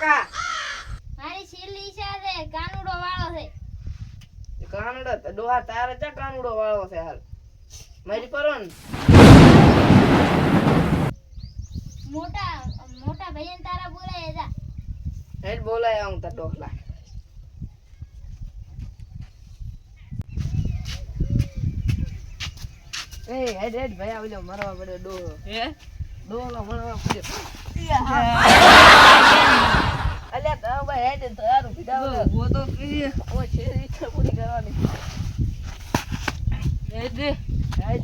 કાકા. મારી શીલી છે કાનુડો વાળો છે. કાનુડો તો ડોહા તારે જ કાનુડો વાળો છે હાલ. મારી પરો ને મોટા મોટા ભાઈને તારા બોલાય જા. હેડ બોલાય આવું તાર ડોહલા. એ હેડ હેડ ભાઈ આવજો મરવા પડે ડોહો. હે? તો ભાઈ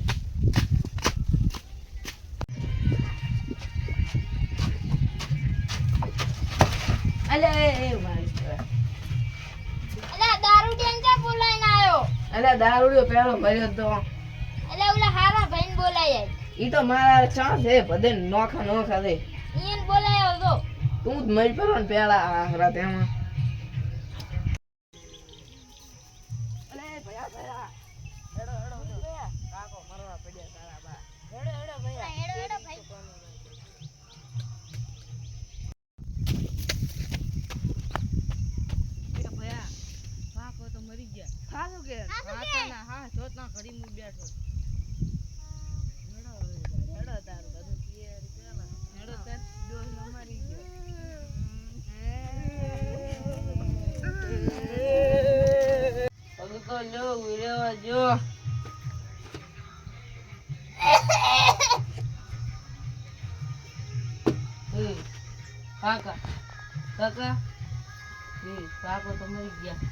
અલ્યા એ એ ટેન બોલાઈને આયો અલ્યા દારૂડિયો પેલો ભર્યો તો. અલ્યા ઓલા હારા ભાઈને બોલાય ઈ તો મારા ચા છે બધે નોખા નોખા છે. ઈન બોલાયો તો. તું જ મરી પડો ને પેલા રાતે એમાં અલે ભયા ભયા. હેડો હેડો હેડો. કાકો મરવા પડ્યા તારા બા. હેડો હેડો ભયા. હેડો હેડો ભાઈ. એ તો મરી ગયા. ખાધું કે? હા તો જોત ના ઘડી હું બેઠો હેડો હવે, હેડો તારું બધું તૈયારી પેલા હેડો તાર ડોસ નો મારી ગયો હવે તો લો ઉરેવા જો કાકા કાકા. એ કાકો તો મરી ગયા.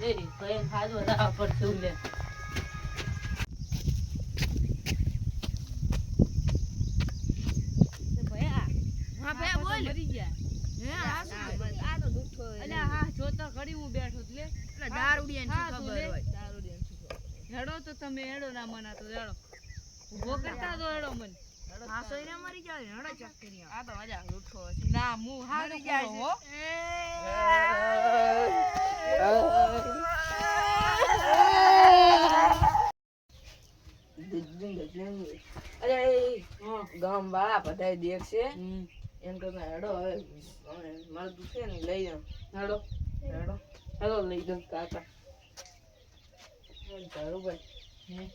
એ કઈ ખાધો ના પડતું લે. ભયા હા ભયા બોલ. મરી ગયા. હે આ શું? આ તો દુખો અલ્યા હા જોતા ઘડી હું બેઠો એટલે હેડો તો તમે હેડો ના મના તો હેડો. ઊભો કરતા તો હેડો મને. હા સોયરે મરી જાય હેડો ચેક આ તો મજા લૂઠો છે ના હું હા જાય હો. અરે ગામ વાળા બધા દેખશે. એમ કરતા હેડો હવે મારે દુખે ને લઈ જાઉં હેડો. હેડો. હેડો લઈ જાઉં કાકા. તારું ભાઈ.